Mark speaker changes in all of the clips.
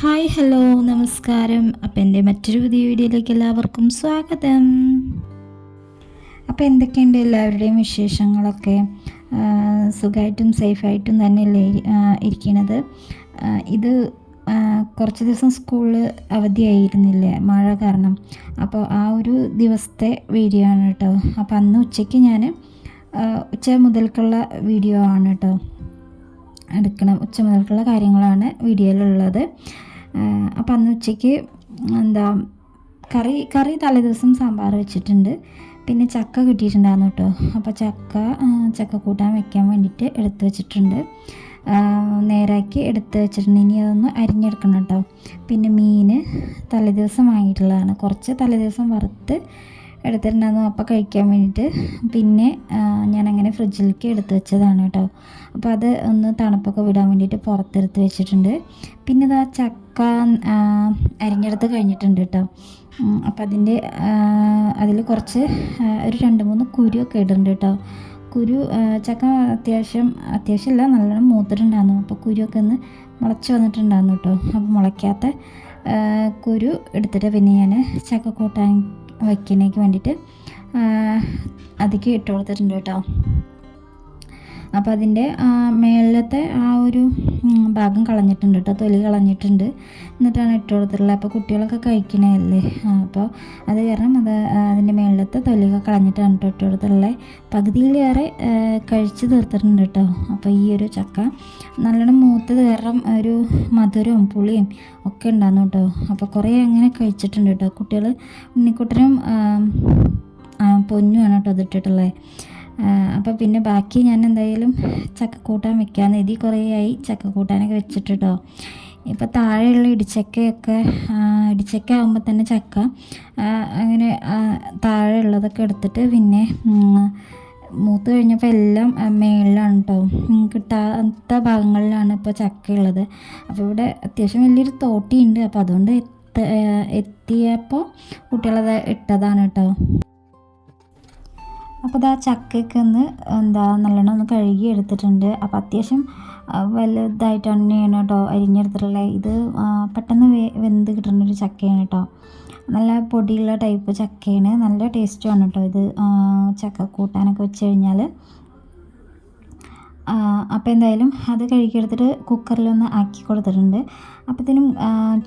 Speaker 1: Hi hello നമസ്കാരം. അപ്പം എന്റെ മറ്റൊരു പുതിയ വീഡിയോയിലേക്ക് എല്ലാവർക്കും സ്വാഗതം. അപ്പോൾ എന്തൊക്കെയുണ്ട് എല്ലാവരുടെയും വിശേഷങ്ങളൊക്കെ? സുഖമായിട്ടും സേഫായിട്ടും തന്നെയല്ലേ ഇരിക്കണത്? ഇത് കുറച്ച് ദിവസം സ്കൂളിൽ അവധിയായിരുന്നില്ലേ മഴ കാരണം. അപ്പോൾ ആ ഒരു ദിവസത്തെ വീഡിയോ ആണ് കേട്ടോ. അപ്പോൾ അന്ന് ഉച്ചയ്ക്ക് ഞാൻ ഉച്ച മുതൽക്കുള്ള വീഡിയോ ആണ് കേട്ടോ. എടുക്കണം ഉച്ച മുതൽക്കുള്ള കാര്യങ്ങളാണ് വീഡിയോയിലുള്ളത്. അപ്പം അന്ന് ഉച്ചയ്ക്ക് എന്താ കറി കറി തലേദിവസം സാമ്പാർ വെച്ചിട്ടുണ്ട്. പിന്നെ ചക്ക കിട്ടിയിട്ടുണ്ടായിരുന്നു കേട്ടോ. അപ്പോൾ ചക്ക ചക്ക കൂട്ടാൻ വെക്കാൻ വേണ്ടിയിട്ട് എടുത്തു വെച്ചിട്ടുണ്ട്. നേരാക്കി എടുത്ത് വെച്ചിട്ടുണ്ട്. ഇനി അതൊന്ന് അരിഞ്ഞെടുക്കണം കേട്ടോ. പിന്നെ മീൻ തലേദിവസം വാങ്ങിയിട്ടുള്ളതാണ്. കുറച്ച് തലേദിവസം വറുത്ത് എടുത്തിട്ടുണ്ടായിരുന്നു. അപ്പോൾ കഴിക്കാൻ വേണ്ടിയിട്ട് പിന്നെ ഞാൻ ഞാനങ്ങനെ ഫ്രിഡ്ജിലേക്ക് എടുത്ത് വെച്ചതാണ് കേട്ടോ. അപ്പോൾ അത് ഒന്ന് തണുപ്പൊക്കെ വിടാൻ വേണ്ടിയിട്ട് പുറത്തെടുത്ത് വെച്ചിട്ടുണ്ട്. പിന്നെ ഇതാ ചക്ക അരിഞ്ഞെടുത്ത് കഴിഞ്ഞിട്ടുണ്ട് കേട്ടോ. അപ്പം അതിന്റെ അതിൽ കുറച്ച് ഒരു രണ്ട് മൂന്ന് കുരുവൊക്കെ ഇടുന്നുണ്ട് കേട്ടോ. കുരു ചക്ക അത്യാവശ്യം അത്യാവശ്യമല്ല നല്ലോണം മൂത്തിട്ടുണ്ടായിരുന്നു. അപ്പോൾ കുരുവൊക്കെ ഒന്ന് മുളച്ച് വന്നിട്ടുണ്ടായിരുന്നു കേട്ടോ. അപ്പോൾ മുളയ്ക്കാത്ത കുരു എടുത്തിട്ട് പിന്നെ ഞാൻ ചക്ക കൂട്ടാൻ വയ്ക്കുന്നതിന് വേണ്ടിയിട്ട് അതിലേക്ക് ഇട്ട് കൊടുത്തിട്ടുണ്ട് കേട്ടോ. അപ്പോൾ അതിന്റെ മേളിലത്തെ ആ ഒരു ഭാഗം കളഞ്ഞിട്ടുണ്ട് കേട്ടോ തൊലി കളഞ്ഞിട്ടുണ്ട്. എന്നിട്ടാണ് ഇട്ട് കൊടുത്തിട്ടുള്ളത്. അപ്പോൾ കുട്ടികളൊക്കെ കഴിക്കണതല്ലേ? അപ്പോൾ അത് കാരണം അത് അതിന്റെ മേളിലത്തെ തൊലിയൊക്കെ കളഞ്ഞിട്ടാണ് ഇട്ട് കൊടുത്തിട്ടുള്ളത്. പകുതിയിലേറെ കഴിച്ച് തീർത്തിട്ടുണ്ട് കേട്ടോ അപ്പോൾ ഈ ഒരു ചക്ക നല്ലോണം മൂത്തത് കാരണം ഒരു മധുരവും പുളിയും ഒക്കെ ഉണ്ടായിരുന്നു കേട്ടോ അപ്പോൾ കുറേ അങ്ങനെ കഴിച്ചിട്ടുണ്ട് കേട്ടോ കുട്ടികൾ ഉണ്ണിക്കുട്ടനും പൊന്നുമാണ് കേട്ടോ അതിട്ടിട്ടുള്ളത് അപ്പോൾ പിന്നെ ബാക്കി ഞാൻ എന്തായാലും ചക്ക കൂട്ടാൻ വെക്കാമെന്ന് എഴുതി കുറേ ആയി ചക്ക കൂട്ടാനൊക്കെ വെച്ചിട്ട് കേട്ടോ ഇപ്പോൾ താഴെയുള്ള ഇടിച്ചക്കയൊക്കെ ഇടിച്ചക്ക ആകുമ്പോൾ തന്നെ ചക്ക അങ്ങനെ താഴെയുള്ളതൊക്കെ എടുത്തിട്ട് പിന്നെ മൂത്ത് കഴിഞ്ഞപ്പോൾ എല്ലാം മേളിലാണ് കേട്ടോ കിട്ടാത്ത ഭാഗങ്ങളിലാണ് ഇപ്പോൾ ചക്കയുള്ളത്. അപ്പോൾ ഇവിടെ അത്യാവശ്യം വലിയൊരു തോട്ടിയുണ്ട്. അപ്പോൾ അതുകൊണ്ട് എത്ത എത്തിയപ്പോൾ കുട്ടികളത് ഇട്ടതാണ് കേട്ടോ അപ്പോൾ ഇതാ ചക്കയൊക്കെ ഒന്ന് എന്താ നല്ലോണം ഒന്ന് കഴുകി എടുത്തിട്ടുണ്ട്. അപ്പോൾ അത്യാവശ്യം വലുതായിട്ടാണ് വലുതായിട്ട് തന്നെയാണ് കേട്ടോ അരിഞ്ഞെടുത്തിട്ടുള്ളത് ഇത് പെട്ടെന്ന് വെന്ത് കിട്ടുന്ന ഒരു ചക്കയാണ് കേട്ടോ. നല്ല പൊടിയുള്ള ടൈപ്പ് ചക്കയാണ്. നല്ല ടേസ്റ്റുമാണ് കേട്ടോ ഇത് ചക്ക കൂട്ടാനൊക്കെ വെച്ച് കഴിഞ്ഞാൽ അപ്പോൾ എന്തായാലും അത് കഴുകിയെടുത്തിട്ട് കുക്കറിലൊന്ന് ആക്കി കൊടുത്തിട്ടുണ്ട്. അപ്പോഴത്തേനും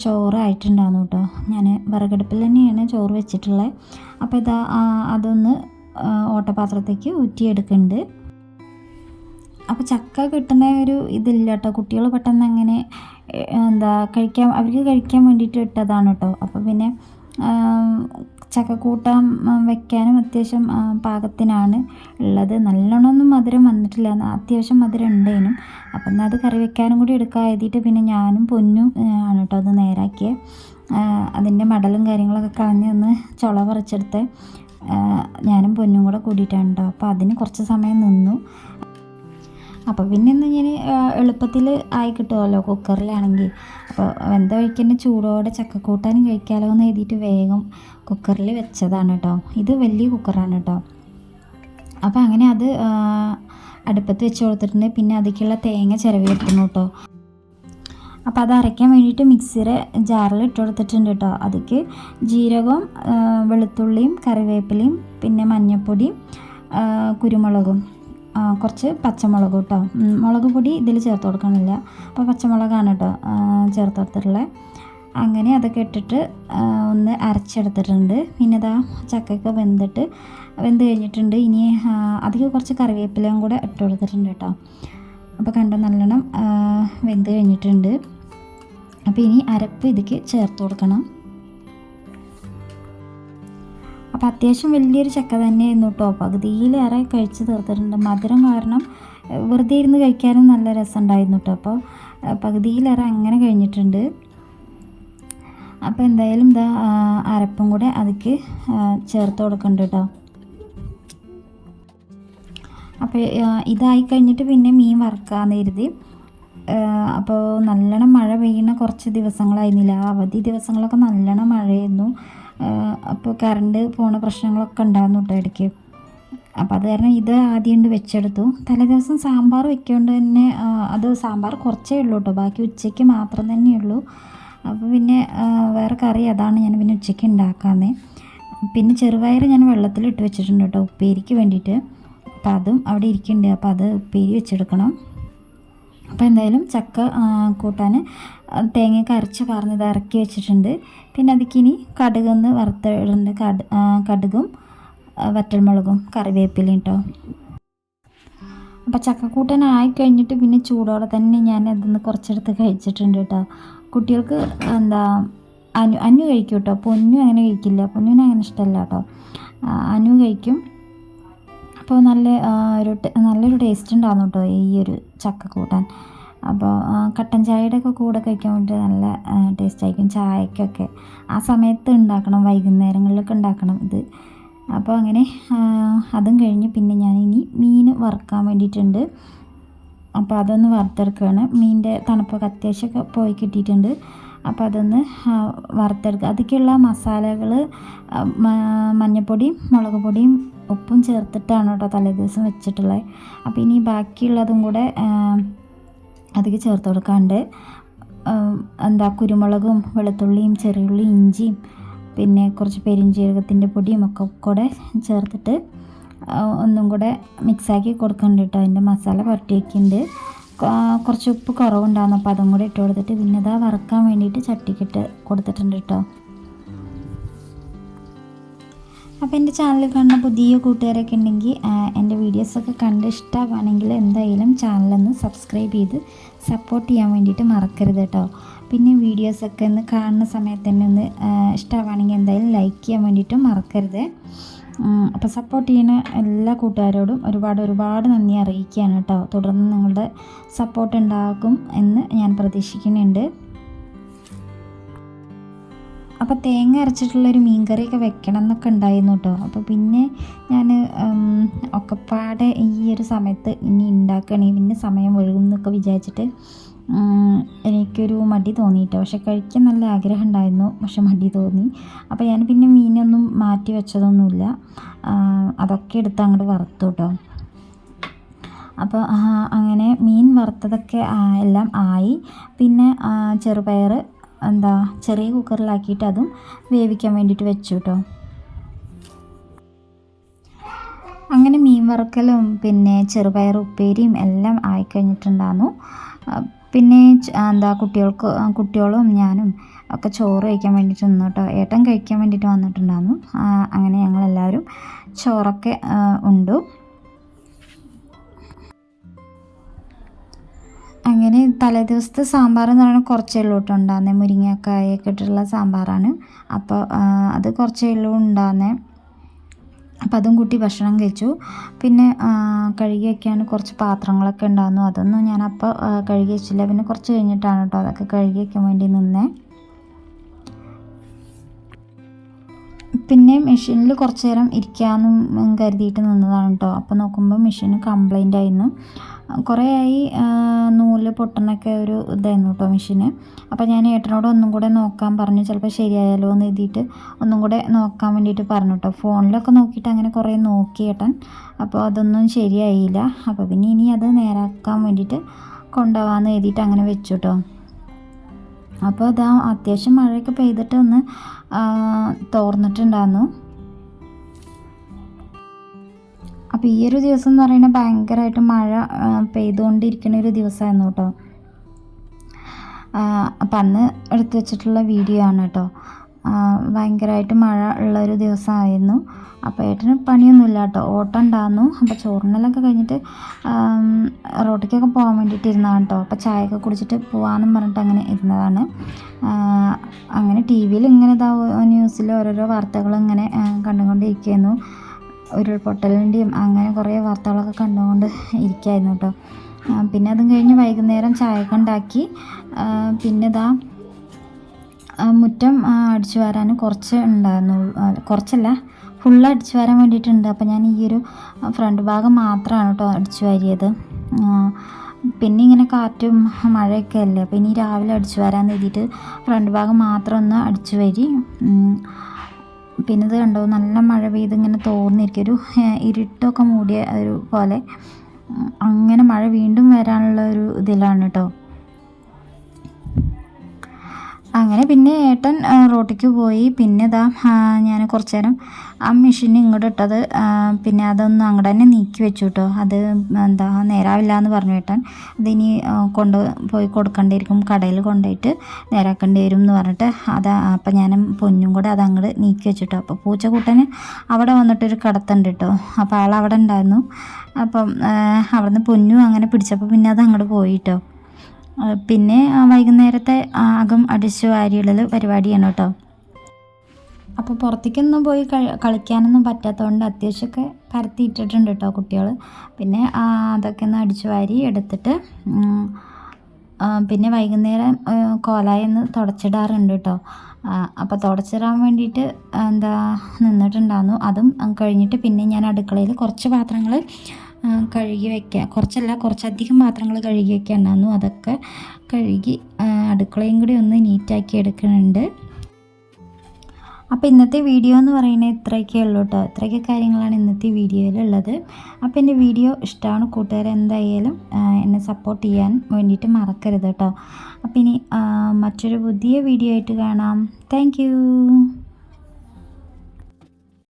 Speaker 1: ചോറായിട്ടുണ്ടായിരുന്നു കേട്ടോ. ഞാൻ വിറകടുപ്പിൽ തന്നെയാണ് ചോറ് വെച്ചിട്ടുള്ളത് അപ്പോൾ ഇതാ അതൊന്ന് ഓട്ടപാത്രത്തേക്ക് ഊറ്റിയെടുക്കുന്നുണ്ട്. അപ്പോൾ ചക്ക കിട്ടുന്ന ഒരു ഇതില്ല കേട്ടോ കുട്ടികൾ പെട്ടെന്ന് അങ്ങനെ എന്താ കഴിക്കാൻ അവർക്ക് കഴിക്കാൻ വേണ്ടിയിട്ട് ഇട്ടതാണ് കേട്ടോ അപ്പോൾ പിന്നെ ചക്കക്കൂട്ടം വെക്കാനും അത്യാവശ്യം പാകത്തിനാണ് ഉള്ളത്. നല്ലോണമൊന്നും മധുരം വന്നിട്ടില്ല. അത്യാവശ്യം മധുരം ഉണ്ടേനും. അപ്പം എന്നാൽ അത് കറി വെക്കാനും കൂടി എടുക്കാൻ എഴുതിയിട്ട് പിന്നെ ഞാനും പൊന്നും ആണ് കേട്ടോ അത് നേരാക്കിയത് അതിന്റെ മടലും കാര്യങ്ങളൊക്കെ കളഞ്ഞ് ഒന്ന് ചുള പറിച്ചെടുത്ത്. ഞാനും പൊന്നും കൂടെ കൂടിയിട്ടാണ് കേട്ടോ അപ്പോൾ അതിന് കുറച്ച് സമയം നിന്നു. അപ്പോൾ പിന്നെ ഒന്ന് ഞാൻ എളുപ്പത്തിൽ ആയി കിട്ടുമല്ലോ കുക്കറിലാണെങ്കിൽ അപ്പോൾ വെന്ത കഴിക്കുന്ന ചൂടോടെ ചക്കക്കൂട്ടാനും കഴിക്കാമല്ലോ എന്ന് എഴുതിയിട്ട് വേഗം കുക്കറിൽ വെച്ചതാണ് കേട്ടോ. ഇത് വലിയ കുക്കറാണ് കേട്ടോ. അപ്പോൾ അങ്ങനെ അത് അടുപ്പത്ത് വെച്ച് കൊടുത്തിട്ടുണ്ട്. പിന്നെ അതിലേക്കുള്ള തേങ്ങ ചിരവി എടുക്കുന്നു കേട്ടോ. അപ്പോൾ അത് അരയ്ക്കാൻ വേണ്ടിയിട്ട് മിക്സിയുടെ ജാറിൽ ഇട്ട് കൊടുത്തിട്ടുണ്ട് കേട്ടോ അതൊക്കെ ജീരകവും വെളുത്തുള്ളിയും കറിവേപ്പിലയും പിന്നെ മഞ്ഞൾപ്പൊടിയും കുരുമുളകും കുറച്ച് പച്ചമുളകും കേട്ടോ മുളക് പൊടി ഇതിൽ ചേർത്ത് കൊടുക്കണില്ല. അപ്പോൾ പച്ചമുളകാണ് കേട്ടോ ചേർത്ത് കൊടുത്തിട്ടുള്ളത് അങ്ങനെ അതൊക്കെ ഇട്ടിട്ട് ഒന്ന് അരച്ചെടുത്തിട്ടുണ്ട്. പിന്നെ ഇതാ ചക്കയൊക്കെ വെന്തിട്ട് വെന്ത് കഴിഞ്ഞിട്ടുണ്ട്. ഇനി അധികം കുറച്ച് കറിവേപ്പിലയും കൂടെ ഇട്ട് കൊടുത്തിട്ടുണ്ട് കേട്ടോ അപ്പോൾ കണ്ടോ നല്ലോണം വെന്ത് കഴിഞ്ഞിട്ടുണ്ട്. അപ്പോൾ ഇനി അരപ്പ് ഇതിക്ക് ചേർത്ത് കൊടുക്കണം. അപ്പോൾ അത്യാവശ്യം വലിയൊരു ചക്ക തന്നെ തന്നെയായിരുന്നു കേട്ടോ. പകുതിയിലേറെ കഴിച്ച് തീർത്തിട്ടുണ്ട്. മധുരം കാരണം വെറുതെ ഇരുന്ന് കഴിക്കാനും നല്ല രസമുണ്ടായിരുന്നു കേട്ടോ. അപ്പോൾ പകുതിയിലേറെ അങ്ങനെ കഴിഞ്ഞിട്ടുണ്ട്. അപ്പോൾ എന്തായാലും ഇതാ അരപ്പും കൂടെ അതിക്ക് ചേർത്ത് കൊടുക്കുന്നുണ്ട് കേട്ടോ. അപ്പോൾ ഇതായി കഴിഞ്ഞിട്ട് പിന്നെ മീൻ വറുക്കാമെന്ന് കരുതി. അപ്പോൾ നല്ലോണം മഴ പെയ്യുന്ന കുറച്ച് ദിവസങ്ങളായിരുന്നില്ല. ആ അവധി ദിവസങ്ങളൊക്കെ നല്ലോണം മഴയായിരുന്നു. അപ്പോൾ കറണ്ട് പോണ പ്രശ്നങ്ങളൊക്കെ ഉണ്ടായിരുന്നു കേട്ടോ ഇടയ്ക്ക്. അപ്പം അത് കാരണം ഇത് ആദ്യം കൊണ്ട് വെച്ചെടുത്തു. തലേ ദിവസം സാമ്പാർ വെക്കൊണ്ട് തന്നെ അത് സാമ്പാർ കുറച്ചേ ഉള്ളൂ കേട്ടോ ബാക്കി ഉച്ചയ്ക്ക് മാത്രം തന്നെ ഉള്ളൂ. അപ്പോൾ പിന്നെ വേറെ കറി അതാണ് ഞാൻ പിന്നെ ഉച്ചയ്ക്ക് ഉണ്ടാക്കാമെന്ന് പിന്നെ ചെറുപയർ ഞാൻ വെള്ളത്തിൽ ഇട്ട് വെച്ചിട്ടുണ്ട് കേട്ടോ ഉപ്പേരിക്ക് വേണ്ടിയിട്ട്. അപ്പോൾ അതും അവിടെ ഇരിക്കുന്നുണ്ട് അപ്പോൾ അത് ഉപ്പേരി വെച്ചെടുക്കണം. അപ്പോൾ എന്തായാലും ചക്ക കൂട്ടാൻ തേങ്ങയൊക്കെ അരച്ച് പറഞ്ഞത് ഇറക്കി വെച്ചിട്ടുണ്ട്. പിന്നെ അതിക്കിനി കടുകൊന്ന് വറുത്തിടുന്നുണ്ട് കട് കടുകും വറ്റൽമുളകും കറിവേപ്പിലയും കേട്ടോ അപ്പോൾ ചക്കക്കൂട്ടൻ ആയി കഴിഞ്ഞിട്ട് പിന്നെ ചൂടോടെ തന്നെ ഞാൻ അതിന്ന് കുറച്ചെടുത്ത് കഴിച്ചിട്ടുണ്ട് കേട്ടോ കുട്ടികൾക്ക് എന്താ അനു അനു കഴിക്കും കേട്ടോ പൊന്നു അങ്ങനെ കഴിക്കില്ല. പൊന്നുവിന് അങ്ങനെ ഇഷ്ടമല്ല കേട്ടോ അനു കഴിക്കും. അപ്പോൾ നല്ല ഒരു നല്ലൊരു ടേസ്റ്റ് ഉണ്ടാകുന്നു കേട്ടോ ഈ ഒരു ചക്ക കൂട്ടാൻ. അപ്പോൾ കട്ടൻ ചായയുടെ ഒക്കെ കൂടെ കഴിക്കാൻ വേണ്ടി നല്ല ടേസ്റ്റ് ആയിരിക്കും ചായക്കൊക്കെ. ആ സമയത്ത് ഉണ്ടാക്കണം വൈകുന്നേരങ്ങളിലൊക്കെ ഉണ്ടാക്കണം ഇത്. അപ്പോൾ അങ്ങനെ അതും കഴിഞ്ഞ് പിന്നെ ഞാൻ ഇനി മീൻ വറുക്കാൻ വേണ്ടിയിട്ടുണ്ട്. അപ്പോൾ അതൊന്ന് വറുത്തെടുക്കുകയാണ്. മീനിന്റെ തണുപ്പൊക്കെ അത്യാവശ്യമൊക്കെ പോയി കിട്ടിയിട്ടുണ്ട്. അപ്പോൾ അതൊന്ന് വറുത്തെടുക്കുക. അതൊക്കെയുള്ള മസാലകൾ മഞ്ഞൾപ്പൊടിയും മുളക് പൊടിയും ഉപ്പും ചേർത്തിട്ടാണ് കേട്ടോ തലേദിവസം വെച്ചിട്ടുള്ളത് അപ്പോൾ ഇനി ബാക്കിയുള്ളതും കൂടെ അതിലേക്ക് ചേർത്ത് കൊടുക്കാണ്ട് എന്താ കുരുമുളകും വെളുത്തുള്ളിയും ചെറിയുള്ളി ഇഞ്ചിയും പിന്നെ കുറച്ച് പെരിഞ്ജീരകത്തിന്റെ പൊടിയും ഒക്കെ കൂടെ ചേർത്തിട്ട് ഒന്നും കൂടെ മിക്സാക്കി കൊടുക്കുന്നുണ്ട് കേട്ടോ. അതിന്റെ മസാല പുരട്ടി വയ്ക്കുന്നുണ്ട് കുറച്ച് ഉപ്പ് കുറവുണ്ടാകുന്നു അപ്പോൾ അതും കൂടെ ഇട്ട് കൊടുത്തിട്ട് പിന്നെ ഇതാ വറുക്കാൻ വേണ്ടിയിട്ട് ചട്ടിക്കിട്ട് കൊടുത്തിട്ടുണ്ട് കേട്ടോ. അപ്പോൾ എന്റെ ചാനൽ കാണുന്ന പുതിയ കൂട്ടുകാരൊക്കെ ഉണ്ടെങ്കിൽ എന്റെ വീഡിയോസൊക്കെ കണ്ട് ഇഷ്ടമാണെങ്കിൽ എന്തായാലും ചാനലൊന്ന് സബ്സ്ക്രൈബ് ചെയ്ത് സപ്പോർട്ട് ചെയ്യാൻ വേണ്ടിയിട്ട് മറക്കരുത് കേട്ടോ പിന്നെ വീഡിയോസൊക്കെ ഒന്ന് കാണുന്ന സമയത്ത് തന്നെ ഒന്ന് ഇഷ്ടമാണെങ്കിൽ എന്തായാലും ലൈക്ക് ചെയ്യാൻ വേണ്ടിയിട്ടും മറക്കരുത്. അപ്പോൾ സപ്പോർട്ട് ചെയ്യുന്ന എല്ലാ കൂട്ടുകാരോടും ഒരുപാട് ഒരുപാട് നന്ദി അറിയിക്കുകയാണ് കേട്ടോ തുടർന്ന് നിങ്ങളുടെ സപ്പോർട്ട് ഉണ്ടാകും എന്ന് ഞാൻ പ്രതീക്ഷിക്കുന്നുണ്ട്. അപ്പോൾ തേങ്ങ അരച്ചിട്ടുള്ളൊരു മീൻ കറിയൊക്കെ വെക്കണം എന്നൊക്കെ ഉണ്ടായിരുന്നു കേട്ടോ അപ്പോൾ പിന്നെ ഞാൻ ഒക്കെപ്പാടെ ഈ ഒരു സമയത്ത് ഇനി ഉണ്ടാക്കണേ പിന്നെ സമയം ഒഴുകും എന്നൊക്കെ വിചാരിച്ചിട്ട് എനിക്കൊരു മടി തോന്നിയിട്ടോ പക്ഷെ കഴിക്കാൻ നല്ല ആഗ്രഹം ഉണ്ടായിരുന്നു. പക്ഷെ മടി തോന്നി. അപ്പോൾ ഞാൻ പിന്നെ മീനൊന്നും മാറ്റി വെച്ചതൊന്നുമില്ല. അതൊക്കെ എടുത്ത് അങ്ങോട്ട് വറുത്തു കേട്ടോ അപ്പോൾ അങ്ങനെ മീൻ വറുത്തതൊക്കെ എല്ലാം ആയി. പിന്നെ ചെറുപയർ എന്താ ചെറിയ കുക്കറിലാക്കിയിട്ട് അതും വേവിക്കാൻ വേണ്ടിയിട്ട് വെച്ചു കേട്ടോ അങ്ങനെ മീൻ വറുക്കലും പിന്നെ ചെറുപയർ ഉപ്പേരിയും എല്ലാം ആയിക്കഴിഞ്ഞിട്ടുണ്ടായിരുന്നു പിന്നെ എന്താ കുട്ടികൾക്ക് കുട്ടികളും ഞാനും ഒക്കെ ചോറ് കഴിക്കാൻ വേണ്ടിയിട്ട് നിന്നു കേട്ടോ ഏട്ടൻ കഴിക്കാൻ വേണ്ടിയിട്ട് വന്നിട്ടുണ്ടായിരുന്നു അങ്ങനെ ഞങ്ങളെല്ലാവരും ചോറൊക്കെ ഉണ്ടു. അങ്ങനെ തലേദിവസത്തെ സാമ്പാർ എന്ന് പറയുന്നത് കുറച്ചേ ഉള്ളൂ കേട്ടോ. ഉണ്ടാകുന്നത് മുരിങ്ങക്കായൊക്കെ ഇട്ടിട്ടുള്ള സാമ്പാറാണ്. അപ്പോൾ അത് കുറച്ചേ ഉള്ളൂ ഉണ്ടാകുന്നത്. അപ്പം അതും കൂട്ടി ഭക്ഷണം കഴിച്ചു. പിന്നെ കഴുകി കുറച്ച് പാത്രങ്ങളൊക്കെ ഉണ്ടായിരുന്നു അതൊന്നും ഞാൻ അപ്പോൾ കഴുകി വെച്ചില്ല. പിന്നെ കുറച്ച് കഴിഞ്ഞിട്ടാണ് കേട്ടോ അതൊക്കെ കഴുകി വയ്ക്കാൻ വേണ്ടി നിന്നേ. പിന്നെ മെഷീനിൽ കുറച്ച് നേരം ഇരിക്കാമെന്നും കരുതിയിട്ട് നിന്നതാണ് കേട്ടോ. അപ്പോൾ നോക്കുമ്പോൾ മെഷീൻ കംപ്ലൈന്റ് ആയിരുന്നു. കുറേ ആയി നൂൽ പൊട്ടണൊക്കെ ഒരു ഇതായിരുന്നു കേട്ടോ മെഷീന്. അപ്പോൾ ഞാൻ ഏട്ടനോട് ഒന്നും കൂടെ നോക്കാൻ പറഞ്ഞു. ചിലപ്പോൾ ശരിയായാലോ എന്ന് എഴുതിയിട്ട് ഒന്നും കൂടെ നോക്കാൻ വേണ്ടിയിട്ട് പറഞ്ഞു കേട്ടോ ഫോണിലൊക്കെ നോക്കിയിട്ട് അങ്ങനെ കുറേ നോക്കി ഏട്ടൻ. അപ്പോൾ അതൊന്നും ശരിയായില്ല. അപ്പോൾ പിന്നെ ഇനി അത് നേരാക്കാൻ വേണ്ടിയിട്ട് കൊണ്ടുപോകാമെന്ന് എഴുതിയിട്ട് അങ്ങനെ വെച്ചു കേട്ടോ അപ്പോൾ അതാ അത്യാവശ്യം മഴയൊക്കെ പെയ്തിട്ട് ഒന്ന് തോർന്നിട്ടുണ്ടായിരുന്നു. അപ്പോൾ ഈ ഒരു ദിവസം എന്ന് പറയുന്നത് ഭയങ്കരമായിട്ട് മഴ പെയ്തുകൊണ്ടിരിക്കുന്ന ഒരു ദിവസമായിരുന്നു കേട്ടോ. അപ്പം അന്ന് എടുത്തു വെച്ചിട്ടുള്ള വീഡിയോ ആണ് കേട്ടോ. ഭയങ്കരമായിട്ട് മഴ ഉള്ള ഒരു ദിവസമായിരുന്നു. അപ്പോൾ ഏട്ടന് പണിയൊന്നുമില്ല കേട്ടോ. ഓട്ടം ഉണ്ടായിരുന്നു അപ്പോൾ ചോറിനെല്ലൊക്കെ കഴിഞ്ഞിട്ട് റോട്ടിക്കൊക്കെ പോകാൻ വേണ്ടിയിട്ട് ഇരുന്നതാണ് കേട്ടോ. അപ്പോൾ ചായയൊക്കെ കുടിച്ചിട്ട് പോകാമെന്നും പറഞ്ഞിട്ട് അങ്ങനെ ഇരുന്നതാണ്. അങ്ങനെ ടി വിയിൽ ഇങ്ങനെ ഇതാ ന്യൂസിൽ ഓരോരോ വാർത്തകൾ ഇങ്ങനെ കണ്ടുകൊണ്ടിരിക്കുന്നു. ഉരുൾപൊട്ടലിന്റെയും അങ്ങനെ കുറേ വാർത്തകളൊക്കെ കണ്ടുകൊണ്ട് ഇരിക്കായിരുന്നു കേട്ടോ. പിന്നെ അതും കഴിഞ്ഞ് വൈകുന്നേരം ചായയൊക്കെ ഉണ്ടാക്കി. പിന്നെ ഇതാ മുറ്റം അടിച്ചു വരാൻ കുറച്ച് ഉണ്ടായിരുന്നു. കുറച്ചല്ല ഫുൾ അടിച്ചു വരാൻ വേണ്ടിയിട്ടുണ്ട്. അപ്പോൾ ഞാൻ ഈ ഒരു ഫ്രണ്ട് ഭാഗം മാത്രമാണ് കേട്ടോ അടിച്ചു വാരിയത്. പിന്നെ ഇങ്ങനെ കാറ്റും മഴയൊക്കെ അല്ലേ? അപ്പോൾ ഇനി രാവിലെ അടിച്ചു വരാൻ എഴുതിയിട്ട് ഫ്രണ്ട് ഭാഗം മാത്രം ഒന്ന് അടിച്ചു വരി. പിന്നെ ഇത് കണ്ടോ നല്ല മഴ പെയ്ത് ഇങ്ങനെ തോന്നിയിരിക്കും ഒരു ഇരുട്ടൊക്കെ മൂടിയ ഒരു പോലെ. അങ്ങനെ മഴ വീണ്ടും വരാനുള്ള ഒരു ഇതിലാണ് കേട്ടോ അങ്ങനെ പിന്നെ ഏട്ടൻ റോട്ടിക്ക് പോയി. പിന്നെ ഇതാ ഞാൻ കുറച്ച് നേരം ആ മെഷീൻ ഇങ്ങോട്ട് ഇട്ടത് പിന്നെ അതൊന്ന് അങ്ങോട്ട് തന്നെ നീക്കി വെച്ചു കേട്ടോ അത് എന്താ നേരാവില്ല എന്ന് പറഞ്ഞു ഏട്ടൻ. അതിനി കൊണ്ട് പോയി കൊടുക്കേണ്ടിയിരിക്കും കടയിൽ കൊണ്ടുപോയിട്ട് നേരാക്കേണ്ടി വരും എന്ന് പറഞ്ഞിട്ട് അത് അപ്പം ഞാൻ പൊന്നും കൂടെ അത് അങ്ങോട്ട് നീക്കി വെച്ചിട്ടോ അപ്പോൾ പൂച്ചക്കൂട്ടന് അവിടെ വന്നിട്ടൊരു കടത്തുണ്ട് കേട്ടോ അപ്പോൾ ആൾ അവിടെ ഉണ്ടായിരുന്നു. അപ്പം അവിടുന്ന് പൊന്നും അങ്ങനെ പിടിച്ചപ്പോൾ പിന്നെ അത് അങ്ങോട്ട് പോയിട്ടോ പിന്നെ വൈകുന്നേരത്തെ അകം അടിച്ചു വാരിയിടൽ പരിപാടിയാണ് കേട്ടോ. അപ്പോൾ പുറത്തേക്കൊന്നും പോയി കളി- കളിക്കാനൊന്നും പറ്റാത്തതുകൊണ്ട് അത്യാവശ്യമൊക്കെ പരത്തിയിട്ടിട്ടുണ്ട് കേട്ടോ കുട്ടികൾ പിന്നെ അതൊക്കെ ഒന്ന് അടിച്ചു വാരി എടുത്തിട്ട് പിന്നെ വൈകുന്നേരം കോലായി കോലായൊന്ന് തുടച്ചിടാറുണ്ട് കേട്ടോ. അപ്പോൾ തുടച്ചിടാൻ വേണ്ടിയിട്ട് എന്താ നിന്നിട്ടുണ്ടായിരുന്നു അതും കഴിഞ്ഞിട്ട് പിന്നെ ഞാൻ അടുക്കളയിൽ കുറച്ച് പാത്രങ്ങൾ കഴുകി വെക്കുക. കുറച്ചല്ല കുറച്ചധികം പാത്രങ്ങൾ കഴുകി വെക്കാനുണ്ടായിരുന്നു അതൊക്കെ കഴുകി അടുക്കളയും കൂടി ഒന്ന് നീറ്റാക്കി എടുക്കുന്നുണ്ട്. അപ്പോൾ ഇന്നത്തെ വീഡിയോ എന്ന് പറയുന്നത് ഇത്രയൊക്കെ ഉള്ളൂ കേട്ടോ ഇത്രയൊക്കെ കാര്യങ്ങളാണ് ഇന്നത്തെ വീഡിയോയിലുള്ളത് അപ്പോൾ എന്റെ വീഡിയോ ഇഷ്ടമാണ്. കൂട്ടുകാർ എന്തായാലും എന്നെ സപ്പോർട്ട് ചെയ്യാൻ വേണ്ടിയിട്ട് മറക്കരുത് കേട്ടോ അപ്പോൾ ഇനി മറ്റൊരു പുതിയ വീഡിയോ ആയിട്ട് കാണാം. താങ്ക്